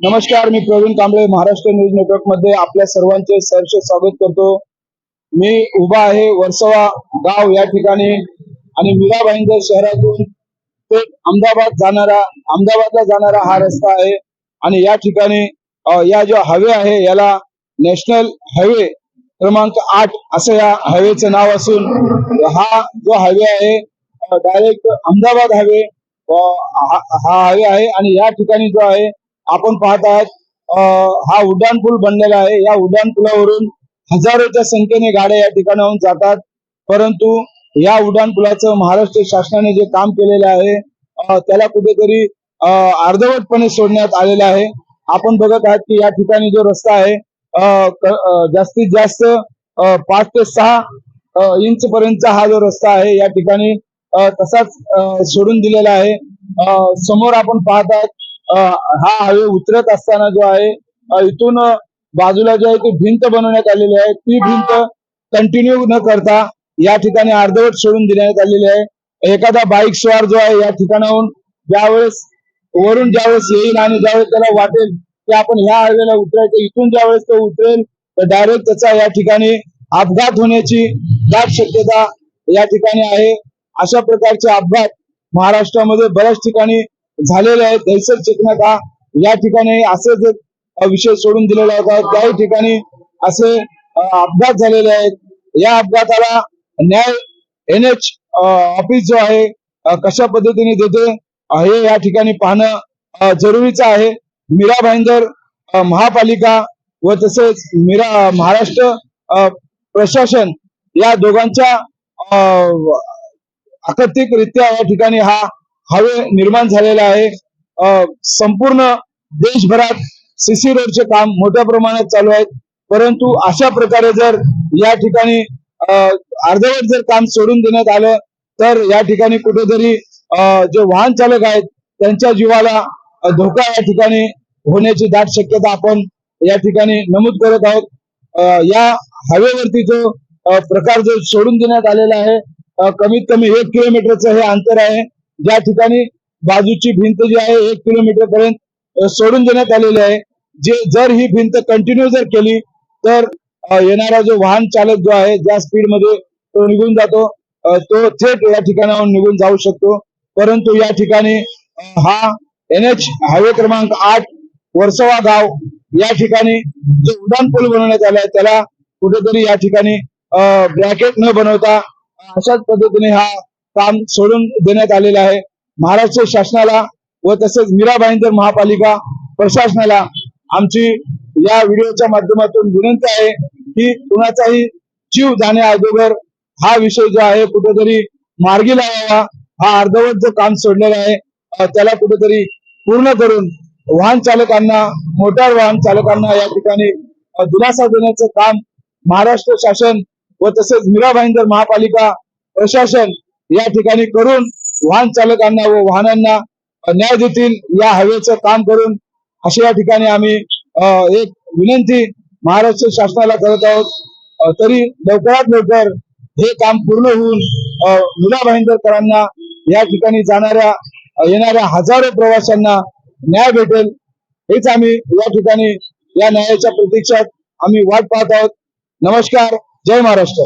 नमस्कार मी प्रवीण कांबळे महाराष्ट्र न्यूज नेटवर्कमध्ये आपल्या सर्वांचे सहर्ष स्वागत करतो. मी उभा आहे वर्सोवा गाव या ठिकाणी आणि मीरा भाईंदर शहरातून ते अहमदाबाद जाणारा अहमदाबादला जाणारा हा रस्ता आहे. आणि या ठिकाणी या जो हायवे आहे याला नॅशनल हायवे क्रमांक आठ असं या हायवेचं नाव असून हा जो हायवे आहे डायरेक्ट अहमदाबाद हायवे हा हायवे आहे. आणि या ठिकाणी जो आहे आपण पाहत आहात हा उड्डाण पूल बनलेला आहे. या उड्डाण पुलावरून हजारोच्या संख्येने गाड्या या ठिकाणाहून जातात. परंतु या उड्डाण पुलाचं महाराष्ट्र शासनाने जे काम केलेलं आहे त्याला कुठेतरी अर्धवटपणे सोडण्यात आलेलं आहे. आपण बघत आहात की या ठिकाणी जो रस्ता आहे जास्तीत जास्त पाच ते सहा इंच पर्यंतचा हा जो रस्ता आहे या ठिकाणी तसाच सोडून दिलेला आहे. समोर आपण पाहत आहात हा हायवे उतरत असताना जो आहे इथून बाजूला जो आहे ती भिंत बनवण्यात आलेली आहे. ती भिंत कंटिन्यू न करता या ठिकाणी अर्धवट सोडून देण्यात आलेली आहे. एखादा बाईक स्वार जो आहे या ठिकाणाहून ज्यावेळेस वरून ज्यावेळेस येईल आणि ज्यावेळेस त्याला वाटेल की आपण ह्या हायवेला उतरायचं. इथून ज्यावेळेस तो उतरेल तर डायरेक्ट त्याचा या ठिकाणी अपघात होण्याची दाट शक्यता या ठिकाणी आहे. अशा प्रकारचे अपघात महाराष्ट्रामध्ये बऱ्याच ठिकाणी झालेले आहेत दहशत चेकनाका या ठिकाणी असेच एक विषय सोडून दिलेला होता त्याही ठिकाणी असे अपघात झालेले आहेत. या अपघाताला न्याय एन एच ऑफिस जो आहे कशा पद्धतीने देते हे या ठिकाणी पाहणं जरुरीचं आहे. मीरा भाईंदर महापालिका व तसेच मीरा महाराष्ट्र प्रशासन या दोघांच्या अ, या ठिकाणी हा हवे निर्माण झालेला आहे. संपूर्ण देशभरात सीसी रोडचे काम मोठ्या प्रमाणात चालू आहेत. परंतु अशा प्रकारे जर या ठिकाणी अर्धवट जर काम सोडून देण्यात आलं तर या ठिकाणी कुठेतरी अ, जे वाहन चालक आहेत त्यांच्या जीवाला धोका या ठिकाणी होण्याची दाट शक्यता आपण या ठिकाणी नमूद करत आहोत. या हायवेवरती जो प्रकार जो सोडून देण्यात आलेला आहे कमीत कमी एक किलोमीटरचं हे अंतर आहे. ज्या ठिकाणी बाजूची भिंत जी आहे एक किलोमीटर पर्यंत सोडून देण्यात आलेली आहे. जे जर ही भिंत कंटिन्यू जर केली तर येणारा जो वाहन चालक जो आहे ज्या स्पीडमध्ये तो निघून जातो तो थेट या ठिकाणाहून निघून जाऊ शकतो. परंतु या ठिकाणी हा एन एच हायवे क्रमांक आठ वर्सवा गाव या ठिकाणी जो उड्डाण पूल बनवण्यात आला आहे त्याला कुठेतरी या ठिकाणी ब्रॅकेट न बनवता अशाच पद्धतीने हा काम सोडून देण्यात आलेलं आहे. महाराष्ट्र शासनाला व तसेच मीरा भाईंदर महापालिका प्रशासनाला आमची या व्हिडिओच्या माध्यमातून विनंती आहे की कुणाचाही जीव जाण्या अगोदर हा विषय जो आहे कुठेतरी मार्गी लावावा. हा अर्धवट जो काम सोडलेला आहे त्याला कुठेतरी पूर्ण करून वाहन चालकांना मोटार वाहन चालकांना या ठिकाणी दिलासा देण्याचं काम महाराष्ट्र शासन व तसेच मीरा भाईंदर महापालिका प्रशासन या ठिकाणी करून वाहन चालकांना व वाहनांना न्याय देतील या हवेचं काम करून अशा या ठिकाणी आम्ही एक विनंती महाराष्ट्र शासनाला करत आहोत. तरी लवकरात लवकर हे काम पूर्ण होऊन मुला भाईंदरकरांना या ठिकाणी जाणाऱ्या येणाऱ्या हजारो प्रवाशांना न्याय भेटेल. हेच आम्ही या ठिकाणी या न्यायाच्या प्रतीक्षात आम्ही वाट पाहत आहोत. नमस्कार. जय महाराष्ट्र.